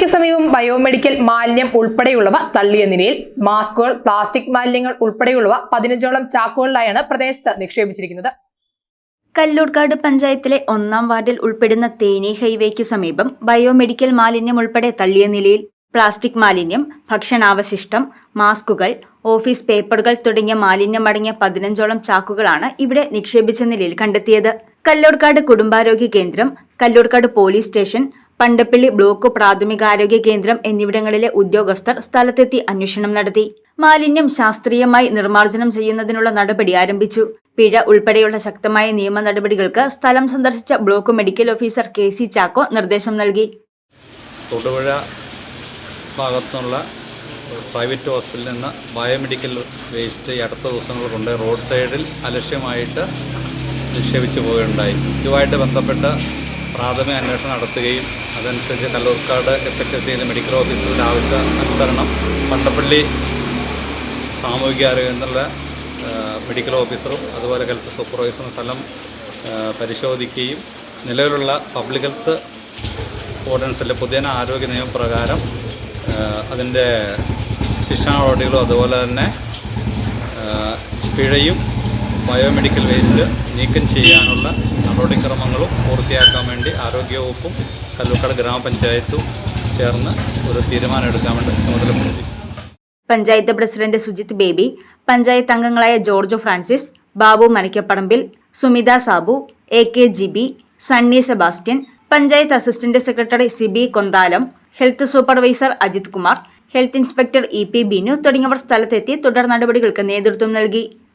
ഹൈവേക്ക് സമീപം ബയോമെഡിക്കൽ മാലിന്യം ഉൾപ്പെടെയുള്ളവ തള്ളിയ നിലയിൽ മാസ്കുകൾ പ്ലാസ്റ്റിക് മാലിന്യങ്ങൾ ഉൾപ്പെടെയുള്ളവ പതിനഞ്ചോളം ചാക്കുകളിലായാണ് പ്രദേശത്ത് നിക്ഷേപിച്ചിരിക്കുന്നത്. കല്ലൂർക്കാട് പഞ്ചായത്തിലെ ഒന്നാം വാർഡിൽ ഉൾപ്പെടുന്ന തേനി ഹൈവേക്ക് സമീപം ബയോമെഡിക്കൽ മാലിന്യം ഉൾപ്പെടെ തള്ളിയ നിലയിൽ പ്ലാസ്റ്റിക് മാലിന്യം ഭക്ഷണാവശിഷ്ടം മാസ്കുകൾ ഓഫീസ് പേപ്പറുകൾ തുടങ്ങിയ മാലിന്യമടങ്ങിയ പതിനഞ്ചോളം ചാക്കുകളാണ് ഇവിടെ നിക്ഷേപിച്ച നിലയിൽ കണ്ടെത്തിയത്. കല്ലൂർക്കാട് കുടുംബാരോഗ്യ കേന്ദ്രം Kalloorkkad police station Pandappilly block പ്രാഥമികാരോഗ്യ കേന്ദ്രം എന്നിവിടങ്ങളിലെ ഉദ്യോഗസ്ഥർ സ്ഥലത്തെത്തി അന്വേഷണം നടത്തി. മാലിന്യം ശാസ്ത്രീയമായി നിർമ്മാർജനം ചെയ്യുന്നതിനുള്ള നടപടി ആരംഭിച്ചു. പിഴ ഉൾപ്പെടെയുള്ള ശക്തമായ നിയമ നടപടികൾക്ക് സ്ഥലം സന്ദർശിച്ച block medical officer K C Chacko നിർദ്ദേശം നൽകി. തൊടുപുഴ ഭാഗത്തുനിന്നുള്ള പ്രൈവറ്റ് ഹോസ്പിറ്റലിൽ നിന്ന് ബയോമെഡിക്കൽ വേസ്റ്റ് അടുത്ത ദിവസങ്ങൾ കൊണ്ട് റോഡ് സൈഡിൽ അലക്ഷ്യമായിട്ട് നിക്ഷേപിച്ചു പോവുകയുണ്ടായി. ഇതുമായിട്ട് ബന്ധപ്പെട്ട് പ്രാഥമിക അന്വേഷണം നടത്തുകയും അതനുസരിച്ച് കല്ലൂർക്കാട് എഫ് എച്ച് മെഡിക്കൽ ഓഫീസറുടെ ആവശ്യ അനുസരണം പണ്ടപ്പള്ളി സാമൂഹികാരോഗ്യ കേന്ദ്രത്തിലെ മെഡിക്കൽ ഓഫീസറും അതുപോലെ ഹെൽത്ത് സൂപ്പർവൈസറും സ്ഥലം പരിശോധിക്കുകയും നിലവിലുള്ള പബ്ലിക് ഹെൽത്ത് ഓർഡിനൻസിലെ പുതിയ ആരോഗ്യ നിയമപ്രകാരം അതിന്റെ ശിക്ഷാ നടപടികളും അതുപോലെ തന്നെ പിഴയും ബയോമെഡിക്കൽ വേസ്റ്റ് നീക്കം ചെയ്യാനുള്ള നടപടിക്രമങ്ങളും പൂർത്തിയാക്കാൻ വേണ്ടി ആരോഗ്യവകുപ്പും കല്ലുക്കട ഗ്രാമപഞ്ചായത്തും ചേർന്ന് ഒരു തീരുമാനം എടുക്കാൻ വേണ്ടി ചുമതലപ്പെടുത്തി പഞ്ചായത്ത് പ്രസിഡന്റ് സുജിത് ബേബി പഞ്ചായത്ത് അംഗങ്ങളായ George Francis Babu Manakkaparambil Sumitha Sabu A K Jibi Sunny Sebastian panchayat assistant secretary Sibi Konthalam health supervisor Ajith Kumar health inspector E P Binu തുടങ്ങിയവർ സ്ഥലത്തെത്തി തുടർ നടപടികൾക്ക് നേതൃത്വം നൽകി.